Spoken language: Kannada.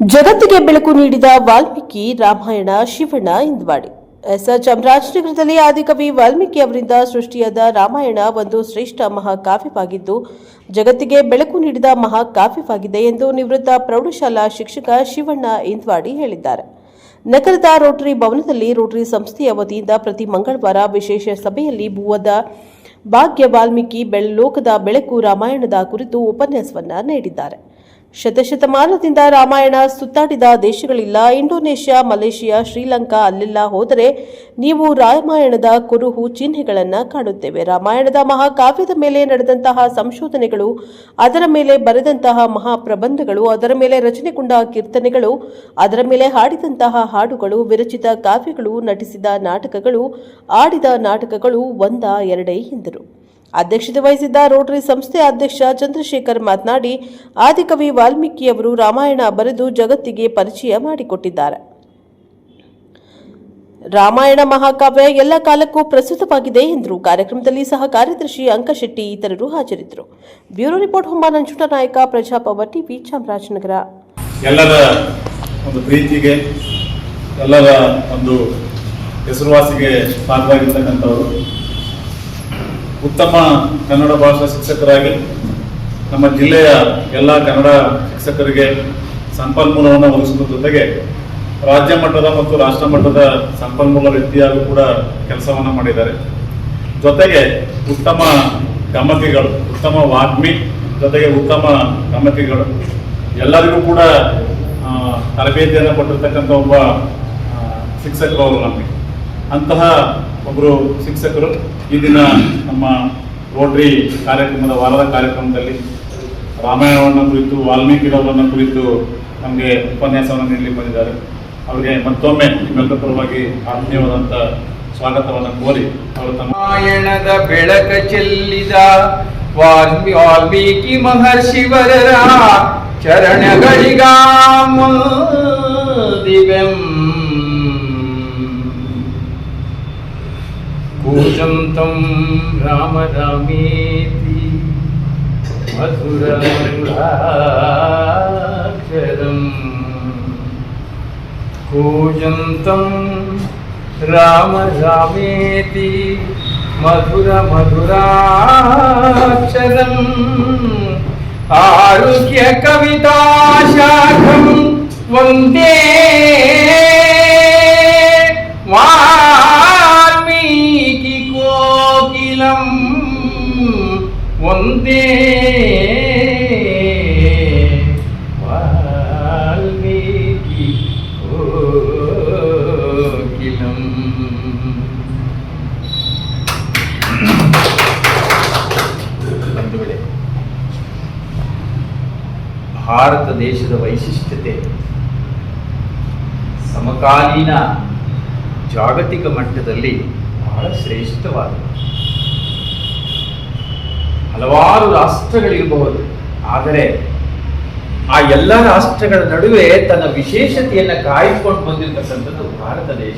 ಜಗತ್ತಿಗೆ ಬೆಳಕು ನೀಡಿದ ವಾಲ್ಮೀಕಿ ರಾಮಾಯಣ ಶಿವಣ್ಣ ಇಂದ್ವಾಡಿ. ಎಸ್ ಚಾಮರಾಜನಗರದಲ್ಲಿ ಆದಿಕವಿ ವಾಲ್ಮೀಕಿ ಅವರಿಂದ ಸೃಷ್ಟಿಯಾದ ರಾಮಾಯಣ ಒಂದು ಶ್ರೇಷ್ಠ ಮಹಾಕಾವ್ಯವಾಗಿದ್ದು, ಜಗತ್ತಿಗೆ ಬೆಳಕು ನೀಡಿದ ಮಹಾಕಾವ್ಯವಾಗಿದೆ ಎಂದು ನಿವೃತ್ತ ಪ್ರೌಢಶಾಲಾ ಶಿಕ್ಷಕ ಶಿವಣ್ಣ ಇಂದ್ವಾಡಿ ಹೇಳಿದ್ದಾರೆ. ನಗರದ ರೋಟರಿ ಭವನದಲ್ಲಿ ರೋಟರಿ ಸಂಸ್ಥೆಯ ವತಿಯಿಂದ ಪ್ರತಿ ಮಂಗಳವಾರ ವಿಶೇಷ ಸಭೆಯಲ್ಲಿ ಭೂವದ ಭಾಗ್ಯ ವಾಲ್ಮೀಕಿ ಬೆಳ್, ಲೋಕದ ಬೆಳಕು ರಾಮಾಯಣದ ಕುರಿತು ಉಪನ್ಯಾಸವನ್ನು ನೀಡಿದ್ದಾರೆ. ಶತಶತಮಾನದಿಂದ ರಾಮಾಯಣ ಸುತ್ತಾಡಿದ ದೇಶಗಳಿಲ್ಲ. ಇಂಡೋನೇಷ್ಯಾ, ಮಲೇಷಿಯಾ, ಶ್ರೀಲಂಕಾ ಅಲ್ಲೆಲ್ಲ ಹೋದರೆ ನೀವು ರಾಮಾಯಣದ ಕುರುಹು ಚಿಹ್ನೆಗಳನ್ನು ಕಾಣುತ್ತೇವೆ. ರಾಮಾಯಣದ ಮಹಾಕಾವ್ಯದ ಮೇಲೆ ನಡೆದಂತಹ ಸಂಶೋಧನೆಗಳು, ಅದರ ಮೇಲೆ ಬರೆದಂತಹ ಮಹಾಪ್ರಬಂಧಗಳು, ಅದರ ಮೇಲೆ ರಚನೆಗೊಂಡ ಕೀರ್ತನೆಗಳು, ಅದರ ಮೇಲೆ ಹಾಡಿದಂತಹ ಹಾಡುಗಳು, ವಿರಚಿತ ಕಾವ್ಯಗಳು, ನಟಿಸಿದ ನಾಟಕಗಳು, ಆಡಿದ ನಾಟಕಗಳು ಒಂದ ಎರಡೇ ಎಂದರು. ಅಧ್ಯಕ್ಷತೆ ವಹಿಸಿದ್ದ ರೋಟರಿ ಸಂಸ್ಥೆ ಅಧ್ಯಕ್ಷ ಚಂದ್ರಶೇಖರ್ ಮಾತನಾಡಿ, ಆದಿಕವಿ ವಾಲ್ಮೀಕಿಯವರು ರಾಮಾಯಣ ಬರೆದು ಜಗತ್ತಿಗೆ ಪರಿಚಯ ಮಾಡಿಕೊಟ್ಟಿದ್ದಾರೆ. ರಾಮಾಯಣ ಮಹಾಕಾವ್ಯ ಎಲ್ಲ ಕಾಲಕ್ಕೂ ಪ್ರಸ್ತುತವಾಗಿದೆ ಎಂದರು. ಕಾರ್ಯಕ್ರಮದಲ್ಲಿ ಸಹ ಕಾರ್ಯದರ್ಶಿ ಅಂಕಶೆಟ್ಟಿ ಇತರರು ಹಾಜರಿದ್ದರು. ಬ್ಯೂರೋ ರಿಪೋರ್ಟ್ ಹೊಂಬ ನಂಜುಟ ನಾಯಕ ಪ್ರಜಾಪವ ಟಿವಿ ಚಾಮರಾಜನಗರ. ಎಲ್ಲರ ಒಂದು ಪ್ರೀತಿಗೆ, ಎಲ್ಲರ ಒಂದು ಹೆಸರುವಾಸಿಗೆ ಪಾತ್ರವಾಗಿರ್ತಕ್ಕಂಥವರು ಉತ್ತಮ ಕನ್ನಡ ಭಾಷಾ ಶಿಕ್ಷಕರಾಗಿ ನಮ್ಮ ಜಿಲ್ಲೆಯ ಎಲ್ಲ ಕನ್ನಡ ಶಿಕ್ಷಕರಿಗೆ ಸಂಪನ್ಮೂಲವನ್ನು ಒದಗಿಸುವ ಜೊತೆಗೆ ರಾಜ್ಯ ಮಟ್ಟದ ಮತ್ತು ರಾಷ್ಟ್ರ ಮಟ್ಟದ ಸಂಪನ್ಮೂಲ ವ್ಯಕ್ತಿಯಾಗೂ ಕೂಡ ಕೆಲಸವನ್ನು ಮಾಡಿದ್ದಾರೆ. ಜೊತೆಗೆ ಉತ್ತಮ ಗಮತಿಗಳು, ಉತ್ತಮ ವಾಗ್ಮಿ, ಜೊತೆಗೆ ಉತ್ತಮ ಗಮತಿಗಳು. ಎಲ್ಲರಿಗೂ ಕೂಡ ತರಬೇತಿಯನ್ನು ಕೊಟ್ಟಿರ್ತಕ್ಕಂಥ ಒಬ್ಬ ಶಿಕ್ಷಕರು ಅವರು ನಮಗೆ. ಅಂತಹ ಒಬ್ಬರು ಶಿಕ್ಷಕರು ಈ ದಿನ ನಮ್ಮ ರೋಟರಿ ಕಾರ್ಯಕ್ರಮದ ವಾರದ ಕಾರ್ಯಕ್ರಮದಲ್ಲಿ ರಾಮಾಯಣವನ್ನು ಕುರಿತು, ವಾಲ್ಮೀಕಿರವರನ್ನು ಕುರಿತು ನಮಗೆ ಉಪನ್ಯಾಸವನ್ನು ನೀಡಲಿಕ್ಕೆ ಬಂದಿದ್ದಾರೆ. ಅವರಿಗೆ ಮತ್ತೊಮ್ಮೆ ನಿಮ್ಮೆಲ್ಲರ ಪರವಾಗಿ ಆತ್ಮೀಯವಾದಂಥ ಸ್ವಾಗತವನ್ನು ಕೋರಿ ಅವರು ರಾಮಾಯಣದ ಬೆಳಕ ಚೆಲ್ಲಿದ ವಾಲ್ಮಿ, ವಾಲ್ಮೀಕಿ ಮಹರ್ಷಿವರರ ಚರಣಗಳಿಗಾಮ ದಿವೆಂ भूषं तं राम रामेति मधुरङ्गाक्षरम् कूजं तं राम रामेति मधुरमधुराक्षरम् आरुह्य कविताशाखं वन्दे ಒಂದೇ ಭಾರತ ದೇಶದ ವೈಶಿಷ್ಟ್ಯತೆ ಸಮಕಾಲೀನ ಜಾಗತಿಕ ಮಟ್ಟದಲ್ಲಿ ಬಹಳ ಶ್ರೇಷ್ಠವಾದ ಹಲವಾರು ರಾಷ್ಟ್ರಗಳಿರಬಹುದು ಆದರೆ ಆ ಎಲ್ಲ ರಾಷ್ಟ್ರಗಳ ನಡುವೆ ತನ್ನ ವಿಶೇಷತೆಯನ್ನು ಕಾಯ್ದುಕೊಂಡು ಬಂದಿರತಕ್ಕಂಥದ್ದು ಭಾರತ ದೇಶ.